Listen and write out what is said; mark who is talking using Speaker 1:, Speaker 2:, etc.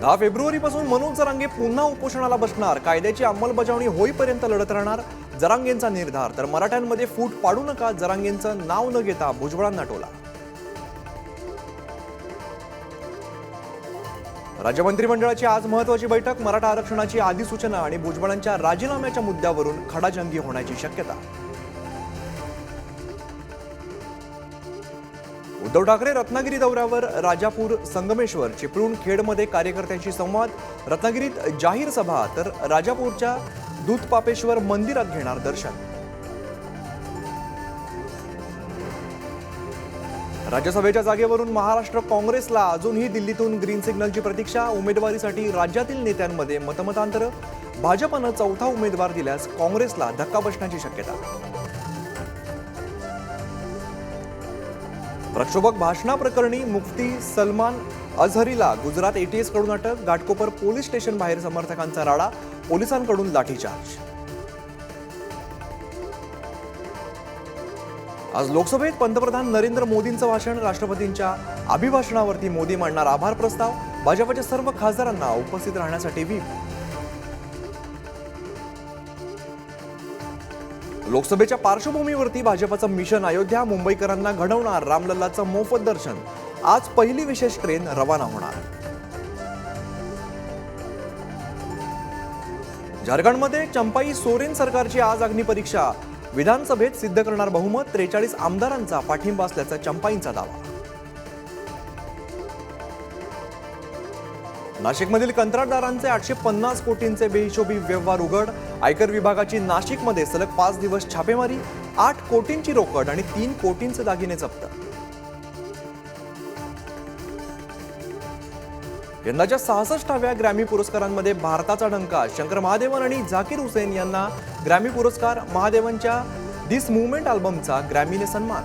Speaker 1: दहा फेब्रुवारीपासून मनोज जरांगे पुन्हा उपोषणाला बसणार. कायद्याची अंमलबजावणी होईपर्यंत लढत राहणार जरांगेंचा निर्धार. तर मराठ्यांमध्ये फूट पाडू नका जरांगेंचं नाव न घेता भुजबळांना टोला. राज्य मंत्रिमंडळाची आज महत्वाची बैठक मराठा आरक्षणाची अधिसूचना आणि भुजबळांच्या राजीनाम्याच्या मुद्द्यावरून खडाजंगी होण्याची शक्यता. उद्धव ठाकरे रत्नागिरी दौऱ्यावर राजापूर संगमेश्वर चिपळूण खेडमध्ये कार्यकर्त्यांशी संवाद. रत्नागिरीत जाहीर सभा तर राजापूरच्या दूधपापेश्वर मंदिरात घेणार दर्शन. राज्यसभेच्या जागेवरून महाराष्ट्र काँग्रेसला अजूनही दिल्लीतून ग्रीन सिग्नलची प्रतीक्षा. उमेदवारीसाठी राज्यातील नेत्यांमध्ये मतमतांतर. भाजपनं चौथा उमेदवार दिल्यास काँग्रेसला धक्का बसण्याची शक्यता. प्रक्षोभक भाषणाप्रकरणी मुफ्ती सलमान अझहरीला गुजरात एटीएसकडून अटक घाटकोपर पोलीस स्टेशन बाहेर समर्थकांचा राडा पोलिसांकडून लाठीचार्ज. आज लोकसभेत पंतप्रधान नरेंद्र मोदींचं भाषण राष्ट्रपतींच्या अभिभाषणावरती मोदी मांडणार आभार प्रस्ताव भाजपच्या सर्व खासदारांना उपस्थित राहण्यासाठी व्हीप. लोकसभेच्या पार्श्वभूमीवरती भाजपचं मिशन अयोध्या मुंबईकरांना घडवणार रामलल्लाचं मोफत दर्शन. आज पहिली विशेष ट्रेन रवाना होणार. झारखंडमध्ये चंपाई सोरेन सरकारची आज अग्निपरीक्षा विधानसभेत सिद्ध करणार बहुमत त्रेचाळीस आमदारांचा पाठिंबा असल्याचा चंपाईंचा दावा. नाशिकमधील कंत्राटदारांचे आठशे पन्नास कोटींचे बेहिशोबी व्यवहार उघड. आयकर विभागाची नाशिकमध्ये सलग पाच दिवस छापेमारी आठ कोटींची रोकड आणि तीन कोटींचे दागिने जप्त. यंदाच्या सहासष्टाव्या ग्रॅमी पुरस्कारांमध्ये भारताचा डंका शंकर महादेवन आणि झाकीर हुसेन यांना ग्रॅमी पुरस्कार महादेवनच्या दिस मुवमेंट अल्बमचा ग्रॅमीने सन्मान.